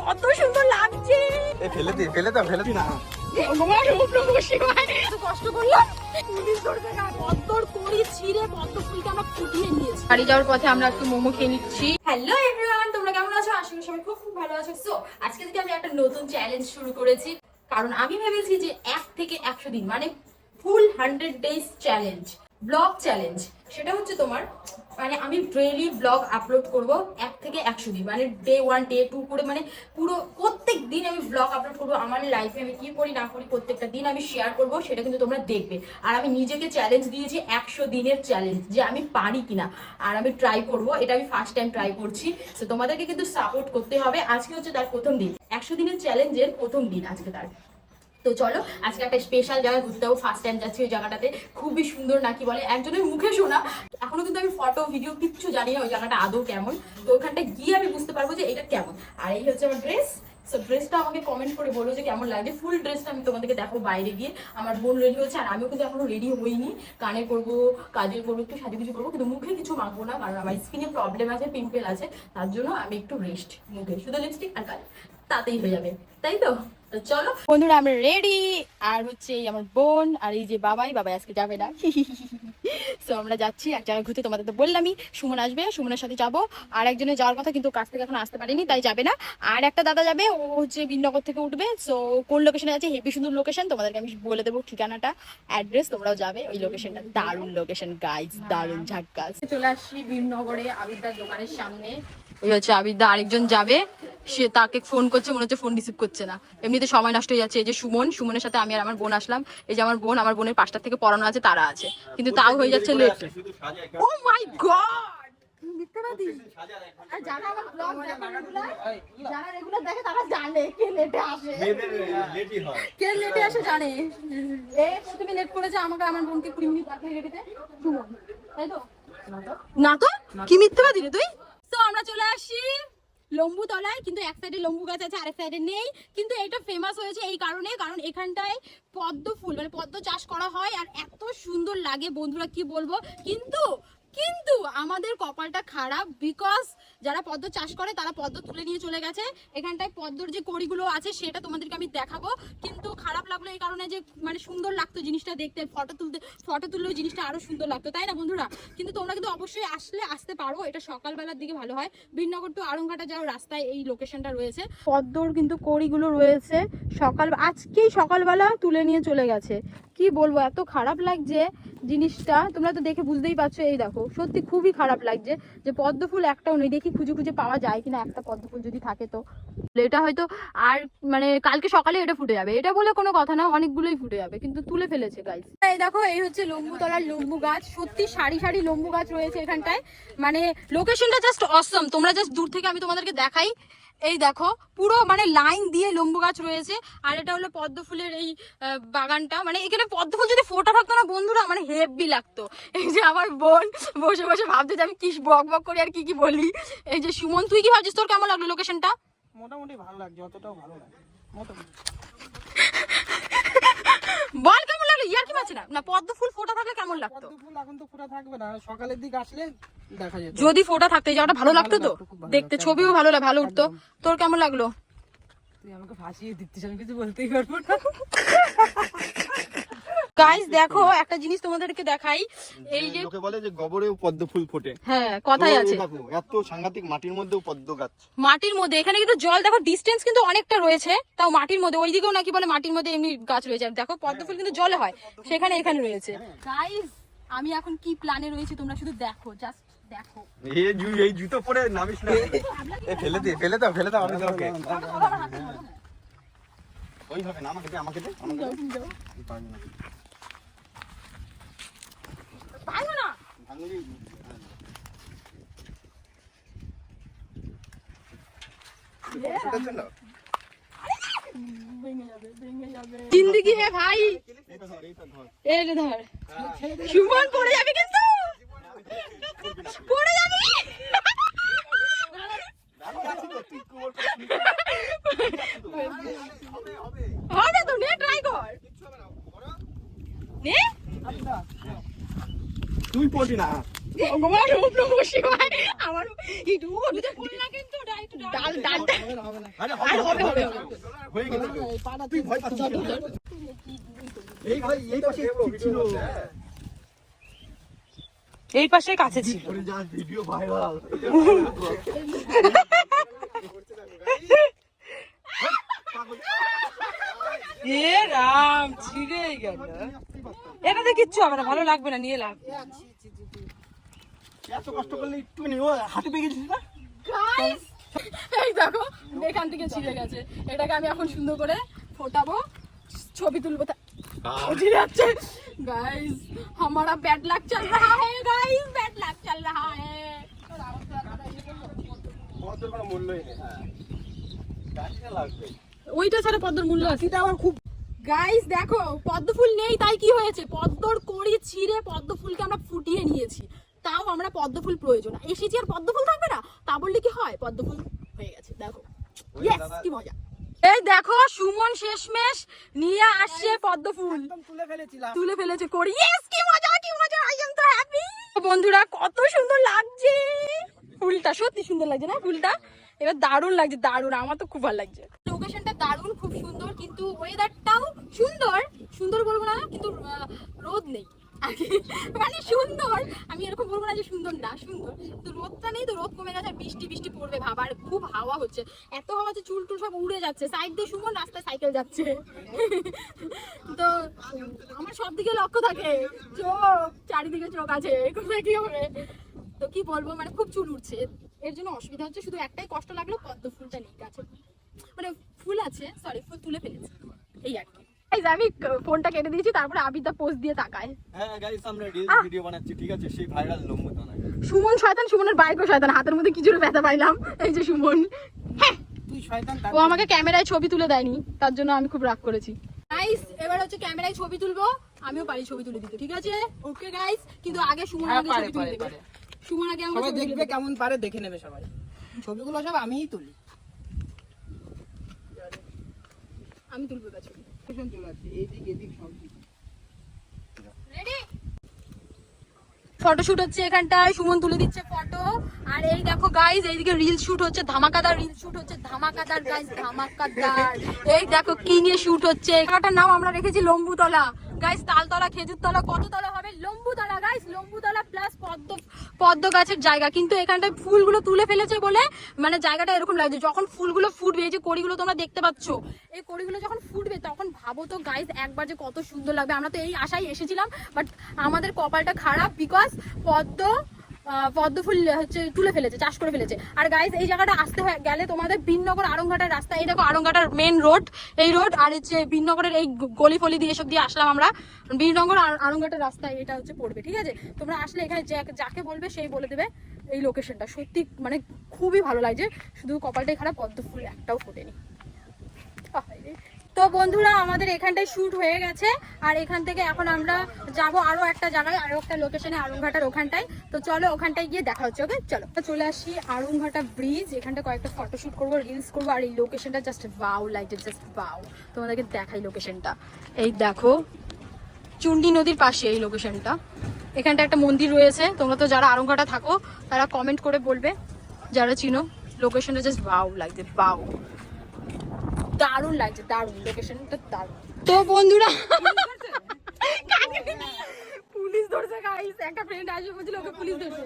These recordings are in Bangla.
কত সুন্দর লাগছে। এ ফেলে দি ফেলে দাও ফেলে দি না ভগবান শিবায়। কষ্ট করলাম। আমরা বাড়ি যাওয়ার পথে আমরা একটু মোমো খেয়ে নিচ্ছি। হ্যালো এভরিওয়ান তোমরা কেমন আছো? আশা করি সবাই খুব খুব ভালো আছো। সো আজকে থেকে আমি একটা নতুন চ্যালেঞ্জ শুরু করেছি। কারণ আমি ভেবেছি যে এক থেকে একশো দিন মানে full hundred days challenge blog challenge সেটা হচ্ছে তোমার মানে আমি ডেইলি ব্লগ আপলোড করব এক থেকে একশো দিন মানে ডে ওয়ান ডে টু করে মানে পুরো প্রত্যেক দিন আমি ব্লগ আপলোড করব, আমার লাইফে আমি কি করি, না করি, প্রত্যেকটা দিন আমি শেয়ার করব, সেটা কিন্তু তোমরা দেখবে। আর আমি নিজেকে চ্যালেঞ্জ দিয়েছি একশো দিনের চ্যালেঞ্জ যে আমি পারি কিনা। আর আমি ট্রাই করব, এটা আমি ফার্স্ট টাইম ট্রাই করছি। তো তোমাদেরকে কিন্তু সাপোর্ট করতে হবে। আজকে হচ্ছে তার প্রথম দিন। একশো দিনের চ্যালেঞ্জের প্রথম দিন আজকে তার। তো চলো, আজকে একটা স্পেশাল জায়গায় ঘুরতে যাব ফার্স্ট টাইম যাচ্ছি ওই জায়গাটাতে। খুবই সুন্দর নাকি বলে? একজনের মুখে শোনা। এখনও কিন্তু আমি ফটো ভিডিও কিচ্ছু জানি না ওই জায়গাটা আদৌ কেমন। তো ওখানটা গিয়ে আমি বুঝতে পারব যে এটা কেমন। আর এই হচ্ছে আমার ড্রেস সো ড্রেসটা আমাকে কমেন্ট করে বলো যে কেমন লাগে ফুল ড্রেসটা আমি তোমাদেরকে দেখো বাইরে গিয়ে। আমার বোন রেডি হচ্ছে আর আমিও কিন্তু এখনও রেডি হইনি। কানে করব কাজে করব, একটু সাজু কিছু করব, কিন্তু মুখে কিছু মাখবো না, কারণ আমার স্কিনে প্রবলেম আছে পিম্পল আছে। তার জন্য আমি একটু রেস্ট মুখে। শুধু লিপস্টিক আর কাজ তাতেই হয়ে যাবে তাই তো? তো চলো। বন্ধুরা আমরা রেডি আর হচ্ছে এই আমার বোন আর এই যে বাবাই বাবাই আজকে যাবে না। সো আমরা যাচ্ছি এক জায়গায় ঘুরতে তোমাদের তো বললামই সুমন আসবে সুমনের সাথে যাব। আর একজনের যাওয়ার কথা কিন্তু কাছ থেকে এখন আসতে পারেনি তাই যাবে না। আর একটা দাদা যাবে ও হচ্ছে বিনগর থেকে উঠবে। সো কোন লোকেশনে আছে? হেভি সুন্দর লোকেশন তোমাদেরকে আমি বলে দেবো ঠিকানাটা অ্যাড্রেস তোমরাও যাবে। ওই লোকেশনটা দারুণ লোকেশন গাইজ দারুণ ঝাক্কাস চলে আসছি বিনগরে আবিদার দোকানের সামনে। এই হচ্ছে আবিদা আরেকজন যাবে সে তাকে ফোন করছে মনে হচ্ছে ফোন রিসিভ করছে না। এমনিতে সময় নষ্ট হয়ে যাচ্ছে এই যে সুমন সুমনের সাথে আমি আর আমার বোন আসলাম। এই যে আমার বোন আমার বোনের পাঁচটা থেকে পড়ানো আছে তারা আছে। কিন্তু তাও হয়ে যাচ্ছে লেট ও মাই গড মিথ্যাবাদী আর যারা আমার ব্লগ দেখে রেগুলার যারা রেগুলার দেখে তারা জানে কে লেটে আসে। লেটই হয় কে লেটে আসে জানে। এ প্রথমে লেট করেছে আমাকে আমার বোনকে কুড়ি মিনিট পাঠিয়ে রেখেছে সুমন তাই তো? না তো কি মিথ্যাবাদী রে তুই? তো আমরা চলে আসি লম্বু তলায়, কিন্তু এক সাইডে লম্বু গাছ আছে, আরেক সাইডে নেই। কিন্তু এটা ফেমাস হয়েছে এই কারণে, কারণ এখানটায় পদ্ম ফুল মানে পদ্ম চাষ করা হয়, আর এত সুন্দর লাগে বন্ধুরা, কি বলব? কিন্তু কিন্তু আমাদের কপালটা খারাপ বিকজ যারা পদ্ম চাষ করে, তারা পদ্ম তুলে নিয়ে চলে গেছে। এখানটায় পদ্মর যে কড়িগুলো আছে, সেটা তোমাদেরকে আমি দেখাবো। কিন্তু খারাপ লাগল এই কারণে যে মানে সুন্দর লাগতো জিনিসটা দেখতে ফটো তুলতে ফটো তুললেও জিনিসটা আরও সুন্দর লাগতো, তাই না বন্ধুরা? কিন্তু তোমরা কিন্তু অবশ্যই আসলে আসতে পারো, এটা সকালবেলার দিকে ভালো হয়। বীরনগর টু আরংঘাটা যাওয়ার রাস্তায় এই লোকেশনটা রয়েছে। পদ্মর কিন্তু কড়িগুলো রয়েছে, সকাল, আজকেই সকালবেলা তুলে নিয়ে চলে গেছে। কি বলব, এত খারাপ লাগছে জিনিসটা তোমরা তো দেখে বুঝতেই পারছ, এই দেখো, সত্যি খুবই খারাপ লাগছে যে পদ্ম ফুল একটাও নেই, দেখি খুঁজে খুঁজে পাওয়া যায় কিনা একটা পদ্ম ফুল যদি থাকে তো। এটা হয়তো আর মানে কালকে সকালে এটা ফুটে যাবে, এটা বলে কোনো কথা না, অনেকগুলোই ফুটে যাবে, কিন্তু তুলে ফেলেছে গাইস এই দেখো, এই হচ্ছে লম্বু তলার লম্বু গাছ, সত্যি সারি সারি লম্বু গাছ রয়েছে এখানটায়। মানে লোকেশনটা জাস্ট অসম তোমরা জাস্ট দূর থেকে আমি তোমাদেরকে দেখাই। এই দেখো, পুরো মানে লাইন দিয়ে লম্বু গাছ রয়েছে। আর এটা হলো পদ্ম ফুলের এই বাগানটা। মানে এখানে পদ্ম ফুল যদি ফোটা থাকতো না, বন্ধুরা মানে হেভি লাগতো। এই যে আমার বোন বসে বসে ভাবছে যে আমি কি বক বক করি আর কি কি বলি। এই যে সুমন, তুই কি ভাবছিস? তোর কেমন লাগল লোকেশনটা মোটামুটি ভালো লাগছে, অতটাও ভালো লাগে মোটামুটি বল কেমন লাগল ইয়ার কি মাছ না না পদ্ম ফুল ফোটা থাকলে কেমন লাগতো? পদ্ম ফুল এখন তো পুরো থাকবে না। সকালের দিকে আসলে দেখা যেত। যদি ফোটা থাকতে যাওয়াটা ভালো লাগতো তো? দেখতে ছবিও ভালো লাগে ভালো উঠতো। তোর কেমন লাগল? তুই আমাকে ফাঁসিয়ে দিচ্ছিস আমি কিছু বলতেই পারব না। গাইস দেখো একটা জিনিস তোমাদেরকে দেখাই। এই যে লোকে বলে যে গোবরেও পদ্ম ফুল ফোটে। হ্যাঁ কথাই আছে। এত সাংঘাতিক মাটির মধ্যেও পদ্ম গাছ। মাটির মধ্যে এখানে কিন্তু জল দেখো ডিস্টেন্স কিন্তু অনেকটা রয়েছে তাও মাটির মধ্যে। ওইদিকেও নাকি বলে মাটির মধ্যে এমনি গাছ রয়েছে। আর দেখো পদ্ম ফুল কিন্তু জলে হয় সেখানে এখানে রয়েছে। গাইস আমি এখন কি প্ল্যানে রয়েছি তোমরা শুধু দেখো জাস্ট দেখো। এই জুতো পরে নামিস না। ফেলে দি ফেলে দাও ফেলে দাও আমাকে ওকে। ওইভাবে না আমাকে দে আমাকে দে। আমাকে দে আমি পারব না। পারব না। ভাঙলি জিন্দিগি হে ভাই। এই ধর। সুমন পড়ে যাবে কিন্তু পড়ে যাবে আমি আছি তো, তুই কোমর করে শুয়ে হবে, হবে। হবে তো নে ট্রাই কর কিচ্ছু হবে না, করো। নে না। ভগবান ওম নমঃ শিবায়। আমার একটু বলতে বল না কিন্তু ডাল ডাল হবে। না হবে আরে হবে হবে হবে। হয়ে গেল তুই ভয় পাচ্ছিস এই ভাই এই পাশে ছিল। এই পাশে কাছে ছিল। করে যা ভিডিও ভাইরাল এ রাম ছিঁড়ে গেল। এটাতে কিচ্ছু হবে না ভালো লাগবে না নিয়ে লাভ। এত কষ্ট করলে একটু নেই ও হাতে পেয়ে গেছিস না Guys, এই দেখো এখান থেকে ছিঁড়ে গেছে এটাকে আমি এখন সুন্দর করে ফোটাবো ছবি তুলবো তা- ও ছিঁড়ে যাচ্ছে गाइस हमारा बैड लक चल रहा है गाइस बैड लक चल रहा है পদ্মের কোনো মূল্যই নেই হ্যাঁ গাছটা লাগবে ওইটা ছাড়া পদ্মর মূল্য আছে এটা আমার খুব গাইস দেখো পদ্ম ফুল নেই তাই কি হয়েছে পদ্মর কড়ি ছিঁড়ে পদ্ম ফুলকে আমরা ফুটিয়ে নিয়েছি তাও আমরা পদ্মফুল প্রয়োজন। এসেছি আর পদ্মফুল থাকবে না? তা বললে কি হয়? পদ্মফুল হয়ে গেছে। দেখো। কি মজা। এই দেখো সুমন শেষমেশ নিয়ে আসছে পদ্ম ফুল তুলে ফেলেছিলাম। তুলে ফেলেছে করি। ইয়েস কি মজা কি মজা আই এম তো হ্যাপি বন্ধুরা কত সুন্দর লাগছে। ফুলটা সত্যি সুন্দর লাগছে না ফুলটা? এবার দারুণ লাগছে দারুণ। আমার তো খুব ভালো লাগছে। লোকেশনটা দারুণ খুব সুন্দর কিন্তু ওয়েদারটাও সুন্দর। সুন্দর বলব না কিন্তু রোদ নেই। মানে সুন্দর। আমি এরকম বলব না যে সুন্দর না, সুন্দর। কিন্তু রোদটা নেই তো, রোদ কমে গেছে বৃষ্টি বৃষ্টি পড়বে ভাবার খুব হাওয়া হচ্ছে। এত হাওয়া যে চুল টুল সব উড়ে যাচ্ছে। সাইড দিয়ে সুমন রাস্তায় সাইকেল যাচ্ছে। তো আমার সব দিকে লক্ষ্য থাকে। চোখ, চারিদিকে চোখ আছে, কোথায় কি হবে? তো কি বলব মানে খুব চুল উঠছে এর জন্য অসুবিধা হচ্ছে, শুধু একটাই কষ্ট লাগল, পদ্ম ফুলটা নেই গাছে। মানে ফুল আছে সরি ফুল তুলে ফেলেছে। এই আর কি আমি ফোনটা কেটে দিয়েছি তারপরে আবিদা পোস্ট দিয়ে তাকায়। হ্যাঁ গাইস আমরা রিলস ভিডিও বানাচ্ছি ঠিক আছে? সেই ভাইরাল দানা সুমন শয়তান সুমনের বাইকও শয়তান হাতের মধ্যে কিছুর ব্যথা পাইলাম। এই যে সুমন। হ্যাঁ! তুই শয়তান ও আমাকে ক্যামেরায় ছবি তুলে দেয়নি তার জন্য আমি খুব রাগ করেছি। গাইস এবার হচ্ছে ক্যামেরায় ছবি তুলবো আমিও পারি ছবি তুলে দিতে ঠিক আছে? ওকে গাইস কিন্তু আগে সুমন হ্যাঁ, আগে পারে, ছবি তুলে পারে, দেবে। সুমন আগে আমাকে সবাই ছবি দেখবে কেমন পারে দেখে নেবে সবাই। ছবিগুলো সব আমিই তুলি। আমি তুলবো ছবি। লোকেশন চলে আসছে এদিক এদিক সব ফটোশুট হচ্ছে এখানটায়, সুমন তুলে দিচ্ছে ফটো আর এই দেখো গাইজ এইদিকে রিল শুট হচ্ছে, ধামাকাদার রিল শুট হচ্ছে, ধামাকাদার গাইজ ধামাকাদার। এই দেখো, কি নিয়ে শুট হচ্ছে? এখানটার নাম আমরা রেখেছি লম্বুতলা। গাইজ তালতলা, খেজুরতলা কত তলা হবে? লম্বুতলা গাইস লম্বুতলা প্লাস পদ্ম পদ্ম গাছের জায়গা। কিন্তু এখানটায় ফুলগুলো তুলে ফেলেছে বলে মানে জায়গাটা এরকম লাগছে। যখন ফুলগুলো ফুটবে, এই যে কড়িগুলো তোমরা দেখতে পাচ্ছ, এই কড়িগুলো যখন ফুটবে, তখন ভাবো তো গাইস একবার যে কত সুন্দর লাগবে। আমরা তো এই আশায় এসেছিলাম বাট আমাদের কপালটা খারাপ বিকজ পদ্ম পদ্ম ফুল, হচ্ছে, তুলে ফেলেছে, চাষ করে ফেলেছে। আর গাইজ এই জায়গাটা আসতে গেলে তোমাদের বিননগর আরংঘাটার রাস্তা। এই দেখো, আরংঘাটার মেন রোড এই রোড আর হচ্ছে বিননগরের এই গলি ফলি দিয়ে এসব দিয়ে আসলাম আমরা। বিননগর আর আরংঘাটার রাস্তা এটা হচ্ছে পড়বে, ঠিক আছে? তোমরা আসলে এখানে যাকে বলবে, সেই বলে দেবে এই লোকেশনটা সত্যি মানে খুবই ভালো লাগছে। শুধু কপালটাই খারাপ, পদ্ম ফুল একটাও ফোটেনি। তো বন্ধুরা, আমাদের এখানটায় শুট হয়ে গেছে। আর এখান থেকে এখন আমরা যাব আরও একটা জায়গায়, আরও একটা লোকেশনে আরুংঘাটার ওখানটায়। তো চলো ওখানটায় গিয়ে দেখা হচ্ছে ওকে চলো। চলে আসি আরুংঘাটা ব্রিজ এখানটা কয়েকটা ফটোশুট করব রিলস করব, আর এই লোকেশনটা জাস্ট বাউ লাইক জাস্ট বাউ তোমাদেরকে দেখাই লোকেশনটা এই দেখো, চুন্ডি নদীর পাশে এই লোকেশনটা এখানটা একটা মন্দির রয়েছে, তোমরা তো যারা আরংঘাটা থাকো, তারা কমেন্ট করে বলবে, যারা চিনো লোকেশনটা জাস্ট বাউ লাগছে বাউ দারুণ লাগছে দারুণ লোকেশনটা দারুণ। তো বন্ধুরা পুলিশ ধরছে গাইস একটা ফ্রেন্ড আসবে বলছিল ওকে পুলিশ ধরছে।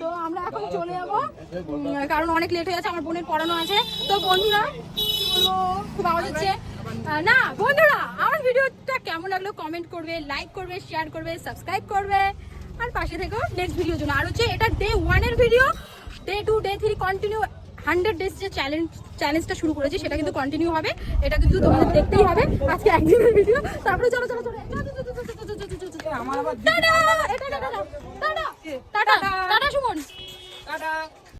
তো আমরা এখন চলে যাব কারণ অনেক লেট হয়ে যাচ্ছে আমার বোনের পড়ানো আছে। তো বন্ধুরা বলব খুব আওয়াজ হচ্ছে। না বন্ধুরা আমার ভিডিওটা কেমন লাগল কমেন্ট করবে লাইক করবে শেয়ার করবে সাবস্ক্রাইব করবে। আর পাশে থেকেও নেক্সট ভিডিওর জন্য। আর হচ্ছে এটা ডে ওয়ানের video day two day three continue hundred days যে চ্যালেঞ্জ চ্যালেঞ্জটা শুরু করেছি সেটা কিন্তু কন্টিনিউ হবে। এটা কিন্তু তোমাদের দেখতেই হবে। আজকে একদিনের ভিডিও তারপরে চলো চলো চলো। টাটা। টাটা সুমন। টাটা।